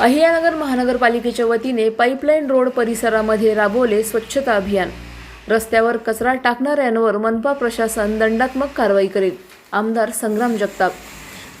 अहियानगर महानगरपालिकेच्या वतीने pipeline road परिसरामध्ये राबवले स्वच्छता अभियान. रस्त्यावर कचरा टाकणाऱ्यांवर मनपा प्रशासन दंडात्मक कारवाई करेल आमदार संग्राम जगताप.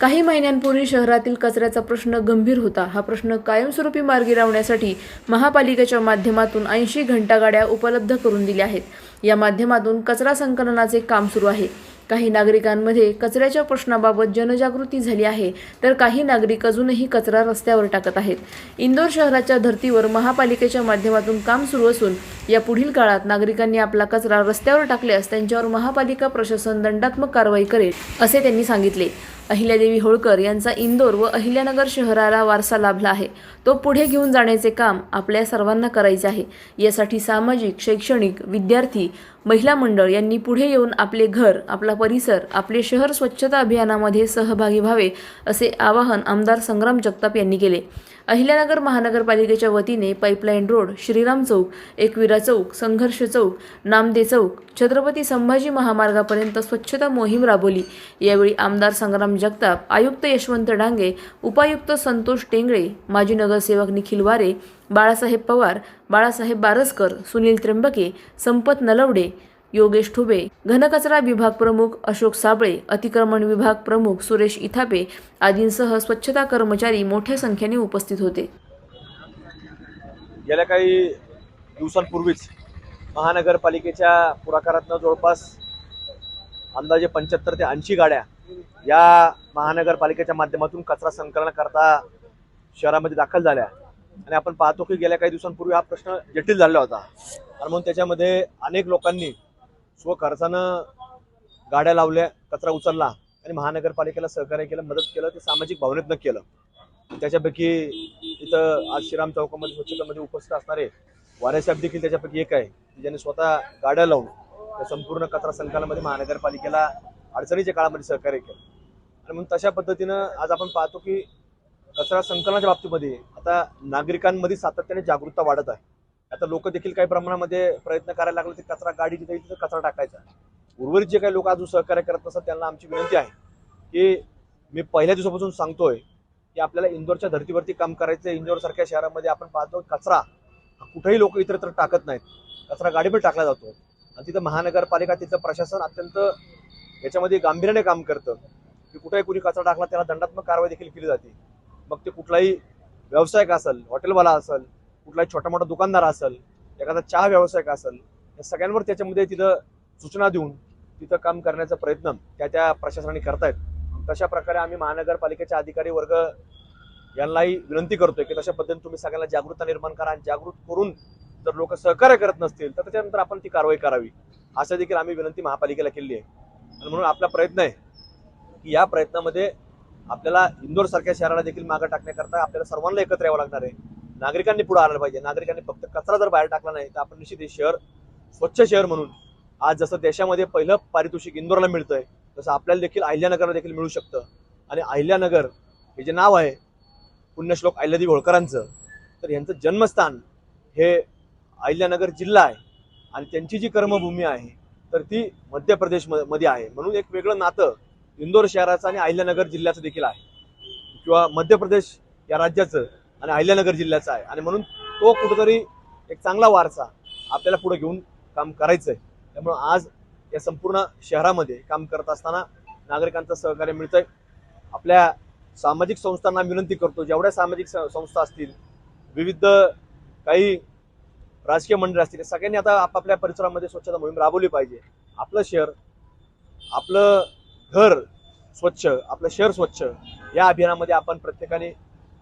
काही महिन्यांपूर्वी शहरातील कचऱ्याचा प्रश्न गंभीर होता. हा प्रश्न कायमस्वरूपी मार्गी लावण्यासाठी महापालिकेच्या माध्यमातून ऐंशी घंटागाड्या उपलब्ध करून दिल्या आहेत. या माध्यमातून कचरा संकलनाचे काम सुरू आहे. काही नागरिकांमध्ये कचऱ्याच्या प्रश्नाबाबत जनजागृती झाली आहे तर काही नागरिक अजूनही कचरा रस्त्यावर टाकत आहेत. इंदोर शहराच्या धर्तीवर महापालिकेच्या माध्यमातून काम सुरू असून या पुढील काळात नागरिकांनी आपला कचरा रस्त्यावर टाकल्यास त्यांच्यावर महापालिका प्रशासन दंडात्मक कारवाई करेल असे त्यांनी सांगितले. अहिल्यादेवी होळकर यांचा इंदोर व अहिल्यानगर शहराला वारसा लाभला आहे. तो पुढे घेऊन जाण्याचे काम आपल्या सर्वांना करायचे आहे. यासाठी सामाजिक शैक्षणिक विद्यार्थी महिला मंडळ यांनी पुढे येऊन आपले घर आपला परिसर आपले शहर स्वच्छता अभियानामध्ये सहभागी व्हावे असे आवाहन आमदार संग्राम जगताप यांनी केले. अहिल्यानगर महानगरपालिकेच्या वतीने पाईपलाईन रोड श्रीराम चौक एकविरा चौक संघर्ष चौक नामदे चौक छत्रपती संभाजी महामार्गापर्यंत स्वच्छता मोहीम राबवली. यावेळी आमदार संग्राम जगताप आयुक्त यशवंत डांगे उपायुक्त संतोष टेंगळे माजी नगरसेवक निखिल वारे बाळासाहेब पवार बाळासाहेब बारसकर सुनील त्र्यंबके संपत नलवडे योगेश ठुबे घनकचरा विभाग प्रमुख अशोक साबळे अतिक्रमण विभाग प्रमुख सुरेश इथापे आदींसह स्वच्छता कर्मचारी मोठ्या संख्येने उपस्थित होते. गेल्या काही दिवसांपूर्वीच महानगरपालिकेच्या पुढाकारातनं जवळपास अंदाजे पंच्याहत्तर ते ऐंशी गाड्या या महानगरपालिकेच्या माध्यमातून कचरा संकलनाकरता शहरामध्ये दाखल झाल्या. आणि आपण पाहतो की गेल्या काही दिवसांपूर्वी हा प्रश्न जटिल झाला होता. आणि म्हणून त्याच्यामध्ये अनेक लोकांनी स्वखर्चानं गाड्या लावल्या कचरा उचलला आणि महानगरपालिकेला सहकार्य केलं मदत केलं ते सामाजिक भावनेतनं केलं. त्याच्यापैकी इथं आज श्रीराम चौकामध्ये स्वच्छतेमध्ये उपस्थित असणारे वारेसाहेब देखील त्याच्यापैकी एक आहे. की ज्यांनी स्वतः गाड्या लावून संपूर्ण कचरा संकलनामध्ये महानगरपालिकेला अडचणीच्या काळामध्ये सहकार्य केलं. आणि म्हणून तशा पद्धतीनं आज आपण पाहतो की कचरा संकलनाच्या बाबतीमध्ये आता नागरिकांमध्ये सातत्याने जागरूकता वाढत आहे. आता लोक देखील काही प्रमाणामध्ये प्रयत्न करायला लागले ते कचरा गाडी जिथे तिथे कचरा टाकायचा. उर्वरित जे काही लोक अजून सहकार्य करत नसतात त्यांना आमची विनंती आहे की मी पहिल्या दिवसापासून सांगतोय की आपल्याला इंदोरच्या धर्तीवरती काम करायचं इंदोरसारख्या शहरामध्ये आपण पाहतो कचरा कुठेही लोक इतरत्र टाकत नाहीत. कचरा गाडीवर टाकला जातो. आणि तिथं महानगरपालिका तिथं प्रशासन अत्यंत याच्यामध्ये गांभीर्याने काम करतं. की कुठेही कुणी कचरा टाकला त्याला दंडात्मक कारवाई देखील केली जाते. मग ते कुठलाही व्यावसायिक असेल हॉटेलवाला असेल कुठलाही छोटा मोठा दुकानदार असेल एखादा चहा व्यावसायिक असेल या सगळ्यांवर त्याच्यामध्ये तिथं सूचना देऊन तिथं काम करण्याचा प्रयत्न त्या त्या प्रशासनाने करतायत. तशा प्रकारे आम्ही महानगरपालिकेचे अधिकारी वर्ग यांनाही विनंती करतोय की तशा पद्धतीने तुम्ही सगळ्यांना जागरूकता निर्माण करा आणि जागृत करून जर लोक सहकार्य करत नसतील तर त्याच्यानंतर आपण ती कारवाई करावी. असं देखील आम्ही विनंती महापालिकेला केली आहे. आणि म्हणून आपला प्रयत्न आहे की या प्रयत्नामध्ये आपल्याला इंदोर सारख्या शहराला देखील मागे टाकण्याकरता आपल्याला सर्वांना एकत्र यावं लागणार आहे. नागरिकांनी पुढे आलं पाहिजे. नागरिकांनी फक्त कचरा जर बाहेर टाकला नाही तर आपण निश्चित हे शहर स्वच्छ शहर म्हणून आज जसं देशामध्ये पहिलं पारितोषिक इंदोरला मिळतंय तसं आपल्याला देखील अहिल्यानगरला देखील मिळू शकतं. आणि अहिल्यानगर हे जे नाव आहे पुण्यश्लोक अहिल्यादेवी होळकरांचं तर यांचं जन्मस्थान हे अहिल्यानगर जिल्हा आहे. आणि त्यांची जी कर्मभूमी आहे तर ती मध्य प्रदेशमध्ये आहे. म्हणून एक वेगळं नातं इंदोर शहराचं आणि अहिल्यानगर जिल्ह्याचं देखील आहे. किंवा मध्य प्रदेश या राज्याचं आणि अहिल्यानगर जिल्ह्याचं आहे. आणि म्हणून तो कुठंतरी एक चांगला वारसा आपल्याला पुढे घेऊन काम करायचं आहे त्यामुळं आज या संपूर्ण शहरामध्ये काम करत असताना नागरिकांचं सहकार्य मिळतंय. आपल्या सामाजिक संस्थांना विनंती करतो जेवढ्या सामाजिक संस्था असतील विविध काही राजकीय मंडळ असतील सगळ्यांनी आता आपापल्या परिसरामध्ये स्वच्छता मोहीम राबवली पाहिजे. आपलं शहर आपलं घर स्वच्छ आपलं शहर स्वच्छ या अभियानामध्ये आपण प्रत्येकाने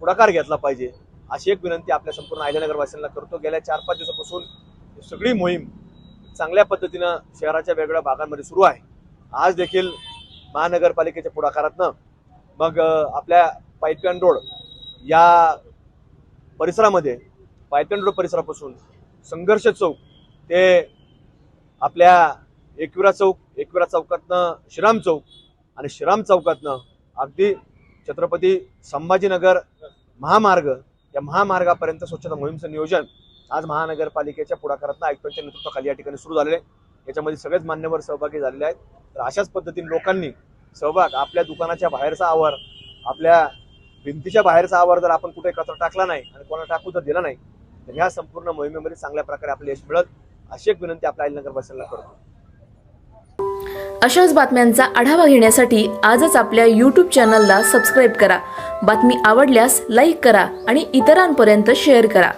पुढाकार घेतला पाहिजे. अशी एक विनंती आपल्या संपूर्ण अहिल्यानगरवासियांना करतो. गेल्या चार पाच दिवसापासून सगळी मोहीम चांगल्या पद्धतीनं शहराच्या वेगवेगळ्या भागांमध्ये सुरू आहे. आज देखील महानगरपालिकेच्या पुढाकारातनं मग आपल्या पाईपलाईन रोड या परिसरामध्ये पाईपलाईन रोड परिसरापासून संघर्ष चौक ते आपल्या एकविरा चौक एकविरा चौकातनं श्रीराम चौक आणि श्रीराम चौकातनं अगदी छत्रपती संभाजीनगर महामार्ग या महामार्गापर्यंत स्वच्छता मोहीमचं नियोजन आज महानगरपालिकेच्या पुढाकारातनं आयुक्तांच्या नेतृत्वाखाली या ठिकाणी सुरू झालेले आहे. याच्यामध्ये सगळेच मान्यवर सहभागी झालेले आहेत. तर अशाच पद्धतीने लोकांनी सहभाग आपल्या दुकानाच्या बाहेरचा आवार आपल्या भिंतीच्या बाहेरचा आवार जर आपण कुठे कचरा टाकला नाही आणि कोणाला टाकू जर दिला नाही तर ह्या संपूर्ण मोहिमेमध्ये चांगल्या प्रकारे आपलं यश मिळत अशी एक विनंती आपल्या अहिलनगर वासियांना करतो. अशाच बातम्यांचा आढावा घेण्यासाठी आजच आपल्या यूट्यूब चॅनलला सबस्क्राईब करा. बातमी आवडल्यास लाईक करा आणि इतरांपर्यंत शेअर करा.